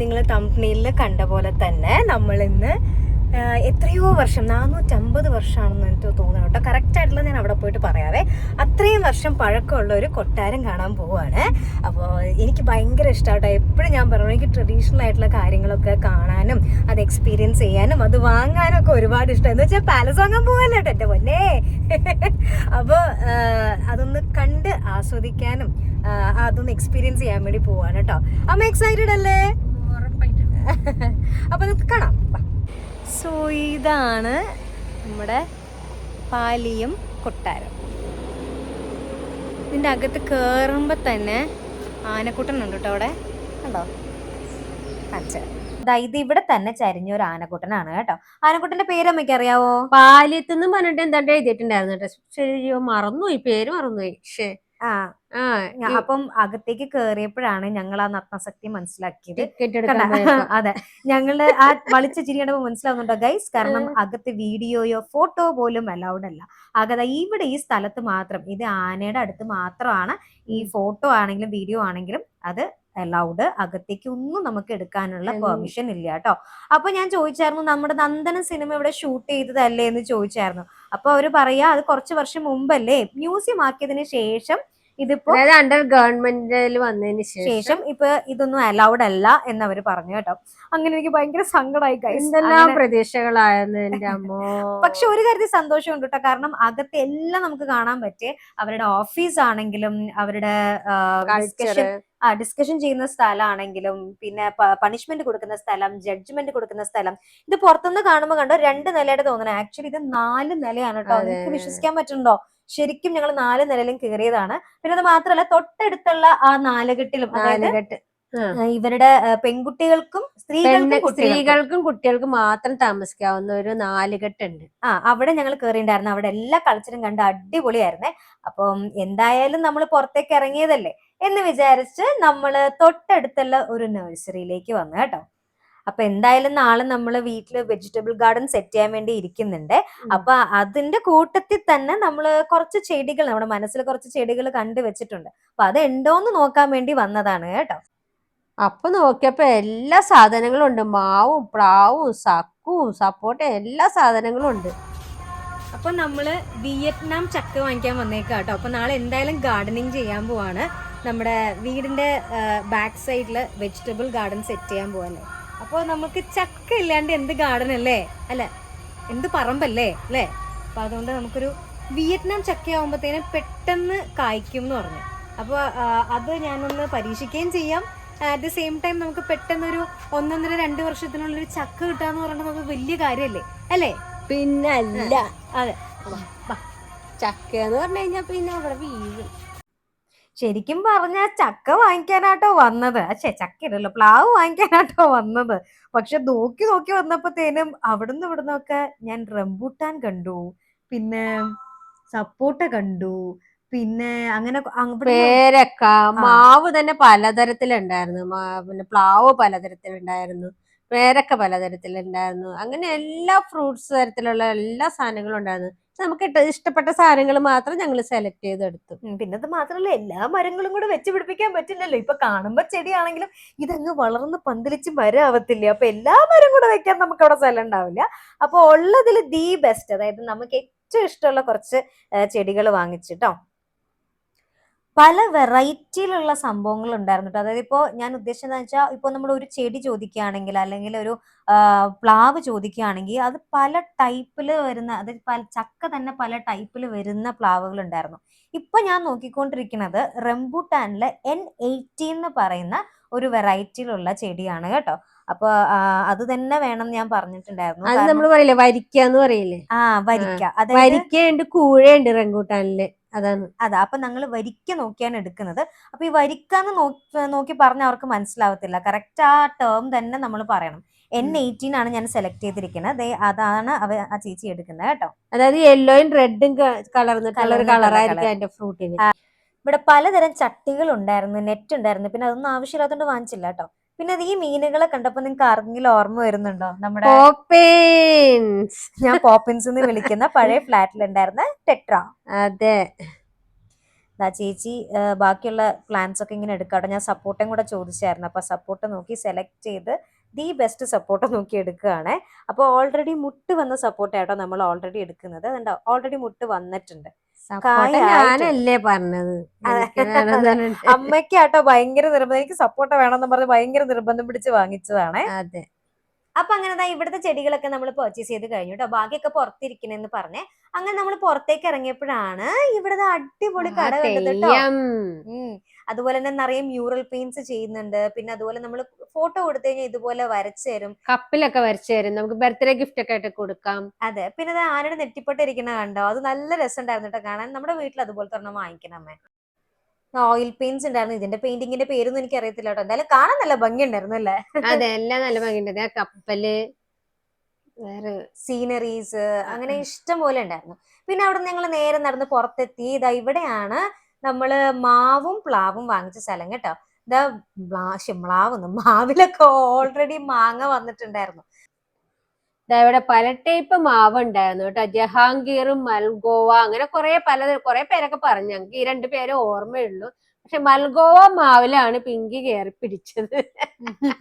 നിങ്ങൾ തമ്പനിയിൽ കണ്ട പോലെ തന്നെ നമ്മൾ ഇന്ന് എത്രയോ വർഷം നാനൂറ്റമ്പത് വർഷമാണെന്ന് എനിക്ക് തോന്നുന്നു കേട്ടോ. കറക്റ്റായിട്ടുള്ള ഞാൻ അവിടെ പോയിട്ട് പറയാവേ. അത്രയും വർഷം പഴക്കമുള്ള ഒരു കൊട്ടാരം കാണാൻ പോവാണ്. അപ്പോൾ എനിക്ക് ഭയങ്കര ഇഷ്ടമാട്ടോ എപ്പോഴും ഞാൻ പറഞ്ഞു എനിക്ക് ട്രഡീഷണൽ ആയിട്ടുള്ള കാര്യങ്ങളൊക്കെ കാണാനും അത് എക്സ്പീരിയൻസ് ചെയ്യാനും അത് വാങ്ങാനും ഒക്കെ ഒരുപാട് ഇഷ്ടം. എന്ന് വെച്ചാൽ പാലസ് വാങ്ങാൻ കേട്ടോ എന്റെ പൊന്നേ. അപ്പോൾ അതൊന്ന് കണ്ട് ആസ്വദിക്കാനും അതൊന്ന് എക്സ്പീരിയൻസ് ചെയ്യാൻ വേണ്ടി പോവാണ് കേട്ടോ. അമ്മ എക്സൈറ്റഡ് അല്ലേ? അപ്പൊ നമുക്ക് കാണാം. സോ ഇതാണ് നമ്മുടെ പാലിയും കൊട്ടാരം. ഇതിന്റെ അകത്ത് കയറുമ്പോൾ തന്നെ ആനക്കുട്ടനുണ്ട് കേട്ടോ അവിടെ. കണ്ടോ? അച്ഛൻ ഇത് ഇവിടെ തന്നെ ചരിഞ്ഞ ഒരു ആനക്കുട്ടനാണ് കേട്ടോ. ആനക്കുട്ടന്റെ പേര് അമ്മയ്ക്ക് അറിയാവോ? പാലിയത്തെന്ന് പറഞ്ഞിട്ട് എന്താണ്ട് എഴുതിയിട്ടുണ്ടായിരുന്നു കേട്ടോ. ശരിയോ മറന്നുപോയി. പേര് മറന്നുപോയി. ആ അപ്പം അകത്തേക്ക് കേറിയപ്പോഴാണ് ഞങ്ങൾ ആ നഗ്നശക്തി മനസ്സിലാക്കിയത്. അതെ. ഞങ്ങൾ ആ വളിച്ച ചിരിയുടെ മനസ്സിലാവുന്നുണ്ടോ ഗൈസ് കാരണം അകത്ത് വീഡിയോയോ ഫോട്ടോ പോലും അലൗഡ് അല്ല. അകത ഇവിടെ ഈ സ്ഥലത്ത് മാത്രം ഇത് ആനയുടെ അടുത്ത് മാത്രമാണ് ഈ ഫോട്ടോ ആണെങ്കിലും വീഡിയോ ആണെങ്കിലും അത് അലൗഡ് അകത്തേക്ക് ഒന്നും നമുക്ക് എടുക്കാനുള്ള പെർമിഷൻ ഇല്ല കേട്ടോ. അപ്പൊ ഞാൻ ചോദിച്ചായിരുന്നു നമ്മുടെ നന്ദന സിനിമ ഇവിടെ ഷൂട്ട് ചെയ്തതല്ലേ? എന്ന് ചോദിച്ചായിരുന്നു. അപ്പൊ അവർ പറയാ അത് കുറച്ച് വർഷം മുമ്പല്ലേ? മ്യൂസിയം ആക്കിയതിന് ശേഷം ഇതിപ്പോ അണ്ടർ ഗവൺമെന്റിൽ വന്നതിന് ശേഷം ഇപ്പൊ ഇതൊന്നും അലൗഡ് അല്ല എന്ന് അവർ പറഞ്ഞു കേട്ടോ. അങ്ങനെ എനിക്ക് ഭയങ്കര സങ്കടമായി. എന്തെല്ലാം പ്രതീക്ഷകളായിരുന്നു എന്റെ അമ്മോ? പക്ഷെ ഒരു കാര്യത്തിൽ സന്തോഷമുണ്ട് കേട്ടോ. കാരണം അകത്തെ എല്ലാം നമുക്ക് കാണാൻ പറ്റിയ അവരുടെ ഓഫീസ് ആണെങ്കിലും അവരുടെ ഡിസ്കഷൻ ആ ഡിസ്കഷൻ ചെയ്യുന്ന സ്ഥലമാണെങ്കിലും പിന്നെ പണിഷ്മെന്റ് കൊടുക്കുന്ന സ്ഥലം ജഡ്ജ്മെന്റ് കൊടുക്കുന്ന സ്ഥലം ഇത് പുറത്തുനിന്ന് കാണുമ്പോൾ കണ്ടോ രണ്ട് നിലയുടെ തോന്നണം. ആക്ച്വലി ഇത് നാല് നിലയാണ് കേട്ടോ. നിങ്ങൾക്ക് വിശ്വസിക്കാൻ പറ്റുന്നുണ്ടോ? ശരിക്കും ഞങ്ങൾ നാല് നിലയിലും കയറിയതാണ്. പിന്നെ അത് മാത്രമല്ല തൊട്ടടുത്തുള്ള ആ നാലുകെട്ടിലും നാലുകെട്ട്. ഇവരുടെ പെൺകുട്ടികൾക്കും സ്ത്രീകൾക്കും സ്ത്രീകൾക്കും കുട്ടികൾക്കും മാത്രം താമസിക്കാവുന്ന ഒരു നാലുകെട്ടുണ്ട്. ആ അവിടെ ഞങ്ങൾ കയറിയിട്ടുണ്ടായിരുന്നു അവിടെ എല്ലാ കൾച്ചറും കണ്ട് അടിപൊളിയായിരുന്നേ. അപ്പം എന്തായാലും നമ്മൾ പുറത്തേക്ക് ഇറങ്ങിയതല്ലേ എന്ന് വിചാരിച്ച് നമ്മൾ തൊട്ടടുത്തുള്ള ഒരു നഴ്സറിയിലേക്ക് വന്നു കേട്ടോ. അപ്പൊ എന്തായാലും നാളെ നമ്മൾ വീട്ടിൽ വെജിറ്റബിൾ ഗാർഡൻ സെറ്റ് ചെയ്യാൻ വേണ്ടി ഇരിക്കുന്നുണ്ട്. അപ്പൊ അതിന്റെ കൂട്ടത്തിൽ തന്നെ നമ്മൾ കുറച്ച് ചെടികൾ നമ്മുടെ മനസ്സിൽ കുറച്ച് ചെടികൾ കണ്ടു വെച്ചിട്ടുണ്ട്. അപ്പൊ അത് ഉണ്ടോന്ന് നോക്കാൻ വേണ്ടി വന്നതാണ് കേട്ടോ. അപ്പൊ നോക്കിയപ്പോ എല്ലാ സാധനങ്ങളും ഉണ്ട്. മാവും പ്ലാവും സക്കും സപ്പോട്ട എല്ലാ സാധനങ്ങളും ഉണ്ട്. അപ്പൊ നമ്മൾ വിയറ്റ്നാം ചക്ക വാങ്ങിക്കാൻ വന്നേക്കാം കേട്ടോ. അപ്പൊ നാളെ എന്തായാലും ഗാർഡനിങ് ചെയ്യാൻ പോവാണ്. നമ്മുടെ വീടിന്റെ ബാക്ക് സൈഡിൽ വെജിറ്റബിൾ ഗാർഡൻ സെറ്റ് ചെയ്യാൻ പോവല്ലേ അപ്പോൾ നമുക്ക് ചക്ക ഇല്ലാണ്ട് എന്ത് ഗാർഡൻ അല്ലേ? അല്ല? എന്ത് പറമ്പല്ലേ? അല്ലേ? അപ്പൊ അതുകൊണ്ട് നമുക്കൊരു വിയറ്റ്നാം ചക്ക ആവുമ്പോഴത്തേനും പെട്ടെന്ന് കായ്ക്കും എന്ന് പറഞ്ഞു അപ്പോൾ അത് ഞാനൊന്ന് പരീക്ഷിക്കുകയും ചെയ്യാം. അറ്റ് ദ സെയിം ടൈം നമുക്ക് പെട്ടെന്നൊരു ഒന്നൊന്നര രണ്ട് വർഷത്തിനുള്ളിൽ ചക്ക കിട്ടാന്ന് പറയുന്നത് നമുക്ക് വലിയ കാര്യമല്ലേ അല്ലേ? പിന്നല്ല. അതെ. ചക്ക എന്ന് പറഞ്ഞു കഴിഞ്ഞാൽ പിന്നെ അവിടെ വീഴും. ശരിക്കും പറഞ്ഞ ചക്ക വാങ്ങിക്കാനാട്ടോ വന്നത്. അച്ഛേ ചക്ക ഇല്ലല്ലോ പ്ലാവ് വാങ്ങിക്കാനാട്ടോ വന്നത്. പക്ഷെ നോക്കി നോക്കി വന്നപ്പോഴത്തേനും അവിടുന്ന് ഇവിടുന്ന് ഒക്കെ ഞാൻ റംബൂട്ടാൻ കണ്ടു പിന്നെ സപ്പോട്ട കണ്ടു പിന്നെ അങ്ങനെ പേരക്ക മാവ് തന്നെ പലതരത്തിലുണ്ടായിരുന്നു. പിന്നെ പ്ലാവ് പലതരത്തിലുണ്ടായിരുന്നു. പേരക്ക പലതരത്തിലുണ്ടായിരുന്നു. അങ്ങനെ എല്ലാ ഫ്രൂട്ട്സ് തരത്തിലുള്ള എല്ലാ സാധനങ്ങളും ഉണ്ടായിരുന്നു. നമുക്ക് ഇഷ്ടപ്പെട്ട സാധനങ്ങൾ മാത്രം ഞങ്ങൾ സെലക്ട് ചെയ്തെടുത്തു. പിന്നെ അത് മാത്രമല്ല എല്ലാ മരങ്ങളും കൂടെ വെച്ച് പിടിപ്പിക്കാൻ പറ്റില്ലല്ലോ. ഇപ്പൊ കാണുമ്പോ ചെടിയാണെങ്കിലും ഇതങ്ങ് വളർന്ന് പന്തലിച്ച് മരമാവത്തില്ല അപ്പൊ എല്ലാ മരം കൂടെ വെക്കാൻ നമുക്ക് അവിടെ സ്ഥലം ഉണ്ടാവില്ല. അപ്പൊ ഉള്ളതിൽ ദി ബെസ്റ്റ് അതായത് നമുക്ക് ഏറ്റവും ഇഷ്ടമുള്ള കുറച്ച് ചെടികൾ വാങ്ങിച്ചിട്ടോ പല വെറൈറ്റിയിലുള്ള സംഭവങ്ങൾ ഉണ്ടായിരുന്നു. അതായത് ഇപ്പോൾ ഞാൻ ഉദ്ദേശിച്ചത് വെച്ചാൽ ഇപ്പോൾ നമ്മൾ ഒരു ചെടി ചോദിക്കുകയാണെങ്കിൽ അല്ലെങ്കിൽ ഒരു പ്ലാവ് ചോദിക്കുകയാണെങ്കിൽ അത് പല ടൈപ്പിൽ വരുന്ന അതായത് പല ചക്ക തന്നെ പല ടൈപ്പിൽ വരുന്ന പ്ലാവുകൾ ഉണ്ടായിരുന്നു. ഇപ്പൊ ഞാൻ നോക്കിക്കൊണ്ടിരിക്കുന്നത് റംബൂട്ടാനിലെ എൻ എയ്റ്റി എന്ന് പറയുന്ന ഒരു വെറൈറ്റിയിലുള്ള ചെടിയാണ് കേട്ടോ. അപ്പൊ അത് തന്നെ വേണം ഞാൻ പറഞ്ഞിട്ടുണ്ടായിരുന്നു. അത് നമ്മൾ പറയില്ലേ വരിക്ക എന്ന് പറയില്ലേ? ആ വരിക്ക. വരിക്കയുണ്ട് കൂഴയുണ്ട് റംഗൂട്ടാനിൽ അതാണ് അതാ. അപ്പൊ ഞങ്ങൾ വരിക്ക നോക്കിയാണ് എടുക്കുന്നത്. അപ്പൊ ഈ വരിക്കാന്ന് നോക്കി നോക്കി പറഞ്ഞ അവർക്ക് മനസ്സിലാവത്തില്ല. കറക്റ്റ് ആ ടേം തന്നെ നമ്മൾ പറയണം. എൻ എയ്റ്റീൻ ആണ് ഞാൻ സെലക്ട് ചെയ്തിരിക്കുന്നത്. അതാണ് അവ ആ ചേച്ചി എടുക്കുന്നത് കേട്ടോ. അതായത് യെല്ലോയും റെഡും കളർന്ന് കളർ കളറായിരിക്കും അതിന്റെ ഫ്രൂട്ടിന് ഇവിടെ പലതരം ചട്ടികൾ ഉണ്ടായിരുന്നു നെറ്റ് ഉണ്ടായിരുന്നു. പിന്നെ അതൊന്നും ആവശ്യമില്ലാത്തതുകൊണ്ട് വാങ്ങിച്ചില്ല കേട്ടോ. പിന്നെ അത് ഈ മീനുകളെ കണ്ടപ്പോ നിങ്ങൾക്ക് ആർക്കെങ്കിലും ഓർമ്മ വരുന്നുണ്ടോ? നമ്മുടെ പോപ്പിൻസ്. ഞാൻ പോപ്പിൻസ് എന്ന് വിളിക്കുന്ന പഴയ ഫ്ലാറ്റിൽ ഉണ്ടായിരുന്ന ടെട്ര അതെ ചേച്ചി ബാക്കിയുള്ള പ്ലാൻസ് ഒക്കെ ഇങ്ങനെ എടുക്കാട്ടോ. ഞാൻ സപ്പോർട്ടും കൂടെ ചോദിച്ചായിരുന്നു. അപ്പൊ സപ്പോർട്ട് നോക്കി സെലക്ട് ചെയ്ത് ദി ബെസ്റ്റ് സപ്പോർട്ട് നോക്കി എടുക്കുകയാണ്. അപ്പോൾ ഓൾറെഡി മുട്ട് വന്ന സപ്പോർട്ട് ആട്ടോ നമ്മൾ ഓൾറെഡി എടുക്കുന്നത്. അതുകൊണ്ട് ഓൾറെഡി മുട്ട് വന്നിട്ടുണ്ട്. ഞാനല്ലേ പറഞ്ഞത്? അമ്മയ്ക്കാട്ടോ ഭയങ്കര നിർബന്ധം. എനിക്ക് സപ്പോർട്ട് വേണമെന്ന് പറഞ്ഞ് ഭയങ്കര നിർബന്ധം പിടിച്ച് വാങ്ങിച്ചതാണ്. അതെ. അപ്പൊ അങ്ങനെ ഇവിടുത്തെ ചെടികളൊക്കെ നമ്മൾ പർച്ചേസ് ചെയ്ത് കഴിഞ്ഞു കേട്ടോ ബാക്കിയൊക്കെ പുറത്തിരിക്കണെന്ന് പറഞ്ഞ്. അങ്ങനെ നമ്മൾ പുറത്തേക്ക് ഇറങ്ങിയപ്പോഴാണ് ഇവിടുത്തെ അടിപൊളി കട കണ്ടത് കേട്ടോ. അതുപോലെ തന്നെ നിറയെ മ്യൂറൽ പെയിന്റ്സ് ചെയ്യുന്നുണ്ട്. പിന്നെ അതുപോലെ നമ്മൾ ഫോട്ടോ കൊടുത്തു കഴിഞ്ഞാൽ ഇതുപോലെ വരച്ചു തരും. കപ്പിലൊക്കെ വരച്ചു തരും. നമുക്ക് ബർത്ത്ഡേ ഗിഫ്റ്റ് ഒക്കെ ആയിട്ട് കൊടുക്കാം. അതെ. പിന്നെ അത് ആനയുടെ നെറ്റിപ്പെട്ടിരിക്കുന്ന കണ്ടോ? അത് നല്ല രസമുണ്ടായിരുന്നു കേട്ടോ കാണാൻ. നമ്മുടെ വീട്ടിൽ അതുപോലെ തന്നെ വാങ്ങിക്കണം അമ്മേ. ഓയിൽ പെയിന്റ്സ് ഉണ്ടായിരുന്നു. ഇതിന്റെ പെയിന്റിങ്ങിന്റെ പേരൊന്നും എനിക്ക് അറിയത്തില്ല കേട്ടോ. എന്തായാലും കാണാൻ നല്ല ഭംഗി ഉണ്ടായിരുന്നു അല്ലേ? അതെ എല്ലാം നല്ല ഭംഗി ഉണ്ടായിരുന്നു ആ കപ്പൽ വേറെ സീനറീസ് അങ്ങനെ ഇഷ്ടം പോലെ ഉണ്ടായിരുന്നു. പിന്നെ അവിടെ ഞങ്ങൾ നേരെ നടന്ന് പുറത്തെത്തി. ഇതാ ഇവിടെയാണ് നമ്മൾ മാവും പ്ലാവും വാങ്ങിച്ച സ്ഥലം കേട്ടോ. ഇതാ മ്ലാവൊന്നും മാവിലൊക്കെ ഓൾറെഡി മാങ്ങ വന്നിട്ടുണ്ടായിരുന്നു. ഇവിടെ പല ടൈപ്പ് മാവ് ഉണ്ടായിരുന്നു കേട്ടോ. ജഹാംഗീറും മൽഗോവ അങ്ങനെ കുറെ പല കുറെ പേരൊക്കെ പറഞ്ഞു. ഞങ്ങൾക്ക് ഈ രണ്ടു പേരെ ഓർമ്മയുള്ളൂ. പക്ഷെ മൽഗോവ മാവിലാണ് പിങ്കി കയറി പിടിച്ചത്.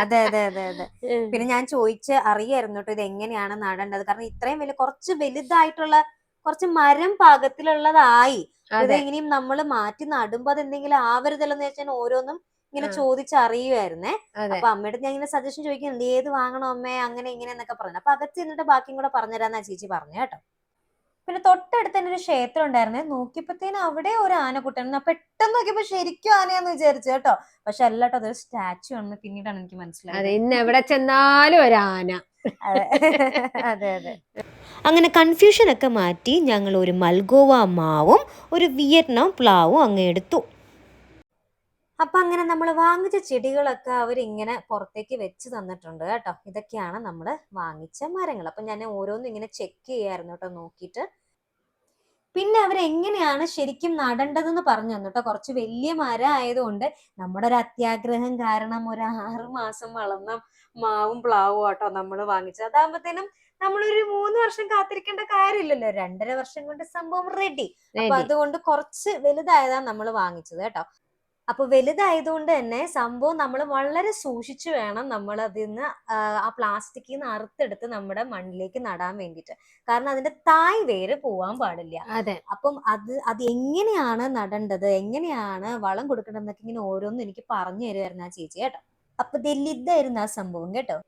അതെ അതെ അതെ അതെ. പിന്നെ ഞാൻ ചോദിച്ച് അറിയായിരുന്നു കേട്ടോ ഇത് എങ്ങനെയാണ് നടേണ്ടത് കാരണം ഇത്രയും വലിയ കുറച്ച് വലുതായിട്ടുള്ള കുറച്ച് മരം പാകത്തിലുള്ളതായി. ഇത് അതെ. ഇനിയും നമ്മൾ മാറ്റി നടുമ്പോ അതെന്തെങ്കിലും ആവരുതല്ലോ എന്ന് വെച്ചാൽ ഓരോന്നും ഇങ്ങനെ. ചോദിച്ചറിയുമായിരുന്നേ അപ്പൊ അമ്മയുടെ ഞാൻ ഇങ്ങനെ സജഷൻ ചോദിക്കുന്നുണ്ട് ഏത് വാങ്ങണോ അമ്മേ? അങ്ങനെ ഇങ്ങനെ എന്നൊക്കെ പറഞ്ഞു. അപ്പൊ അകത്ത് ചെന്നിട്ട് ബാക്കിയും കൂടെ പറഞ്ഞുതരാന്നാ ചേച്ചി പറഞ്ഞു കേട്ടോ. പിന്നെ തൊട്ടടുത്ത് തന്നെ ഒരു ക്ഷേത്രം ഉണ്ടായിരുന്നേ. നോക്കിയപ്പോഴത്തേനും അവിടെ ഒരു ആനക്കുട്ടൻ പെട്ടെന്ന് നോക്കിയപ്പോ ശരിക്കും ആനയാന്ന് വിചാരിച്ചു കേട്ടോ. പക്ഷെ അല്ല കേട്ടോ അതൊരു സ്റ്റാച്ചു ആണെന്ന് പിന്നീടാണ് എനിക്ക് മനസ്സിലായത്. ഇന്ന് എവിടെ ചെന്നാലും ഒരു ആന. അതെ അതെ. അങ്ങനെ മാറ്റി ഞങ്ങൾ ഒരു മൽഗോവ മാവും ഒരു വിയറ്റ്നാം പ്ലാവും അങ്ങ് എടുത്തു. അപ്പൊ അങ്ങനെ നമ്മൾ വാങ്ങിച്ച ചെടികളൊക്കെ അവരിങ്ങനെ പുറത്തേക്ക് വെച്ച് തന്നിട്ടുണ്ട് കേട്ടോ. ഇതൊക്കെയാണ് നമ്മൾ വാങ്ങിച്ച മരങ്ങൾ. അപ്പൊ ഞാൻ ഓരോന്നും ഇങ്ങനെ ചെക്ക് ചെയ്യായിരുന്നു കേട്ടോ നോക്കിയിട്ട്. പിന്നെ അവരെങ്ങനെയാണ് ശരിക്കും നടേണ്ടതെന്ന് പറഞ്ഞു തന്നു കേട്ടോ കുറച്ച് വലിയ മരം ആയതുകൊണ്ട് നമ്മുടെ ഒരു അത്യാഗ്രഹം കാരണം ഒരു ആറ് മാസം വളർന്ന മാവും പ്ലാവും ആട്ടോ നമ്മൾ വാങ്ങിച്ചത്. അതാകുമ്പോഴത്തേനും നമ്മളൊരു മൂന്ന് വർഷം കാത്തിരിക്കേണ്ട കാര്യമില്ലല്ലോ. രണ്ടര വർഷം കൊണ്ട് സംഭവം റെഡി അപ്പൊ അതുകൊണ്ട് കുറച്ച് വലുതായതാണ് നമ്മൾ വാങ്ങിച്ചത് കേട്ടോ. അപ്പൊ വലുതായതുകൊണ്ട് തന്നെ സംഭവം നമ്മൾ വളരെ സൂക്ഷിച്ചു വേണം നമ്മൾ അതിൽ നിന്ന് ആ, പ്ലാസ്റ്റിക്കിൽ നിന്ന് അറുത്തെടുത്ത് നമ്മുടെ മണ്ണിലേക്ക് നടാൻ വേണ്ടിയിട്ട്. കാരണം അതിന്റെ തായ് വേര് പോവാൻ പാടില്ല. അതെ. അപ്പം അത് അത് എങ്ങനെയാണ് നടേണ്ടത് എങ്ങനെയാണ് വളം കൊടുക്കേണ്ടത് എന്നൊക്കെ ഇങ്ങനെ ഓരോന്നും എനിക്ക് പറഞ്ഞു തരുമായിരുന്നു ആ ചേച്ചി കേട്ടോ. അപ്പൊ ഇതായിരുന്നു ആ സംഭവം കേട്ടോ.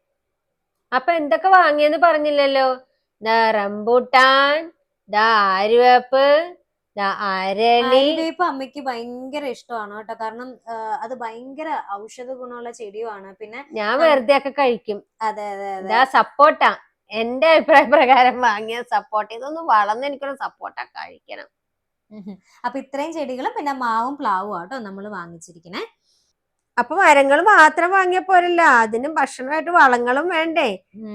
അപ്പൊ എന്തൊക്കെ വാങ്ങിയെന്ന് പറഞ്ഞില്ലല്ലോ? റംബൂട്ടാൻ ദാ ആര്യവേപ്പ് ആര്യവേപ്പ് അമ്മയ്ക്ക് ഭയങ്കര ഇഷ്ടമാണ് കേട്ടോ. കാരണം അത് ഭയങ്കര ഔഷധ ഗുണമുള്ള ചെടിയുമാണ്. പിന്നെ ഞാൻ വെറുതെ ഒക്കെ കഴിക്കും. അതെ അതെ അതെ. സപ്പോർട്ടാ. എന്റെ അഭിപ്രായ പ്രകാരം വാങ്ങിയ സപ്പോർട്ട്. ഇതൊന്നും വളർന്ന് എനിക്കൊരു സപ്പോർട്ടാ കഴിക്കണം. അപ്പൊ ഇത്രയും ചെടികളും പിന്നെ മാവും പ്ലാവും ആട്ടോ നമ്മൾ വാങ്ങിച്ചിരിക്കണേ അപ്പൊ മരങ്ങൾ മാത്രം വാങ്ങിയ പോരല്ല. അതിനും ഭക്ഷണമായിട്ട് വളങ്ങളും വേണ്ടേ.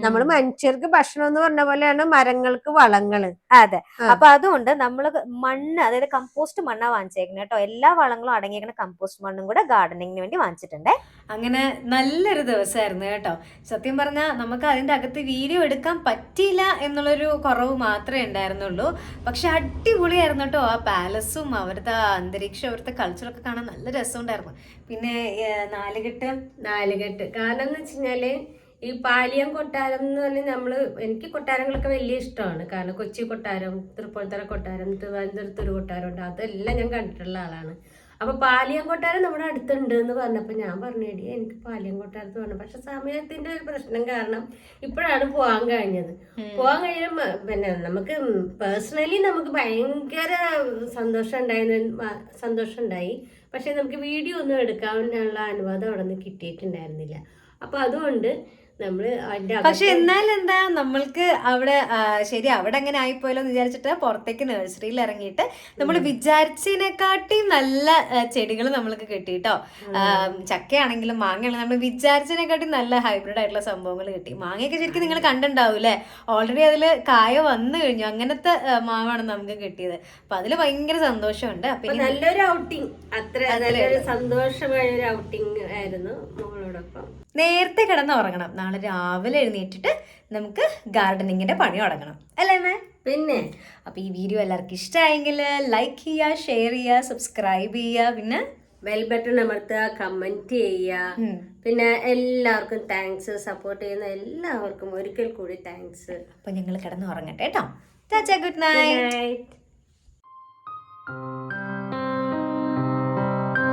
നമ്മൾ മനുഷ്യർക്ക് ഭക്ഷണം എന്ന് പറഞ്ഞ പോലെയാണ് മരങ്ങൾക്ക് വളങ്ങൾ. അതെ. അപ്പൊ അതുകൊണ്ട് നമ്മൾ മണ്ണ് അതായത് കമ്പോസ്റ്റ് മണ്ണാ വാങ്ങിച്ചേക്കുന്നത് കേട്ടോ എല്ലാ വളങ്ങളും അടങ്ങിയേക്കുന്ന കമ്പോസ്റ്റ് മണ്ണും കൂടെ ഗാർഡനിങ്ങിന് വേണ്ടി വാങ്ങിച്ചിട്ടുണ്ട്. അങ്ങനെ നല്ലൊരു ദിവസമായിരുന്നു കേട്ടോ. സത്യം പറഞ്ഞാൽ നമുക്ക് അതിന്റെ അകത്ത് വീഡിയോ എടുക്കാൻ പറ്റിയില്ല എന്നുള്ളൊരു കുറവ് മാത്രമേ ഉണ്ടായിരുന്നുള്ളൂ. പക്ഷെ അടിപൊളിയായിരുന്നു കേട്ടോ ആ പാലസും അവരുടെ ആ അന്തരീക്ഷം അവരുടെ കൾച്ചറൊക്കെ കാണാൻ നല്ല രസമുണ്ടായിരുന്നു. പിന്നെ നാലുകെട്ട്? നാലുകെട്ട്. കാരണം എന്ന് വെച്ചുകഴിഞ്ഞാൽ ഈ പാലിയം കൊട്ടാരം എന്ന് പറഞ്ഞാൽ നമ്മൾ എനിക്ക് കൊട്ടാരങ്ങളൊക്കെ വലിയ ഇഷ്ടമാണ്. കാരണം കൊച്ചി കൊട്ടാരം തൃപ്പൂണിത്തറ കൊട്ടാരം തിരുവനന്തപുരത്ത് ഒരു കൊട്ടാരം ഉണ്ട്. അതെല്ലാം ഞാൻ കണ്ടിട്ടുള്ള ആളാണ്. അപ്പൊ പാലിയം കൊട്ടാരം നമ്മുടെ അടുത്തുണ്ട് എന്ന് പറഞ്ഞപ്പോൾ ഞാൻ പറഞ്ഞേടി എനിക്ക് പാലിയം കൊട്ടാരത്ത് വേണം പക്ഷെ സമയത്തിന്റെ ഒരു പ്രശ്നം കാരണം ഇപ്പോഴാണ് പോകാൻ കഴിഞ്ഞത്. പോകാൻ കഴിയുമ്പോൾ പിന്നെ നമുക്ക് പേഴ്സണലി നമുക്ക് ഭയങ്കര സന്തോഷം ഉണ്ടായി സന്തോഷം ഉണ്ടായി. പക്ഷെ നമുക്ക് വീഡിയോ ഒന്നും എടുക്കാനുള്ള അനുവാദം അവിടെ നിന്ന് കിട്ടിയിട്ടുണ്ടായിരുന്നില്ല. അപ്പൊ അതുകൊണ്ട് നമ്മൾ പക്ഷെ എന്നാൽ എന്താ നമ്മൾക്ക് അവിടെ ശരി അവിടെ അങ്ങനെ ആയിപ്പോയല്ലോ എന്ന് വിചാരിച്ചിട്ട് പുറത്തേക്ക് നഴ്സറിയിൽ ഇറങ്ങിയിട്ട് നമ്മൾ വിചാരിച്ചതിനെക്കാട്ടി നല്ല ചെടികൾ നമ്മൾക്ക് കിട്ടി കേട്ടോ ചക്കയാണെങ്കിലും മാങ്ങയാണെങ്കിലും നമ്മൾ വിചാരിച്ചതിനെക്കാട്ടി നല്ല ഹൈബ്രിഡ് ആയിട്ടുള്ള സംഭവങ്ങൾ കിട്ടി. മാങ്ങയൊക്കെ ശരിക്കും നിങ്ങൾ കണ്ടിട്ടുണ്ടാവൂലേ ഓൾറെഡി അതിൽ കായ വന്നു കഴിഞ്ഞു. അങ്ങനത്തെ മാവാണ് നമുക്ക് കിട്ടിയത്. അപ്പൊ അതിൽ ഭയങ്കര സന്തോഷമുണ്ട്. അപ്പൊ നല്ലൊരു ഔട്ടിങ് അത്ര നല്ലൊരു സന്തോഷമായ ഒരു ഔട്ടിങ് ആയിരുന്നു മോളോടൊപ്പം നേരത്തെ കിടന്ന് ഉറങ്ങണം. നാളെ രാവിലെ എഴുന്നേറ്റിട്ട് നമുക്ക് ഗാർഡനിങ്ങിന്റെ പണി തുടങ്ങണം. അല്ലേ മേ പിന്നെ? അപ്പൊ ഈ വീഡിയോ എല്ലാവർക്കും ഇഷ്ടമായെങ്കിൽ ലൈക്ക് ചെയ്യുക ഷെയർ ചെയ്യുക സബ്സ്ക്രൈബ് ചെയ്യുക. പിന്നെ ബെൽ ബട്ടൺ അമർത്തുക കമന്റ് ചെയ്യുക. പിന്നെ എല്ലാവർക്കും താങ്ക്സ് സപ്പോർട്ട് ചെയ്യുന്ന എല്ലാവർക്കും ഒരിക്കൽ കൂടി താങ്ക്സ് അപ്പൊ ഞങ്ങൾ കിടന്ന് ഉറങ്ങട്ടെ കേട്ടോ ഗുഡ് നൈറ്റ് നൈറ്റ്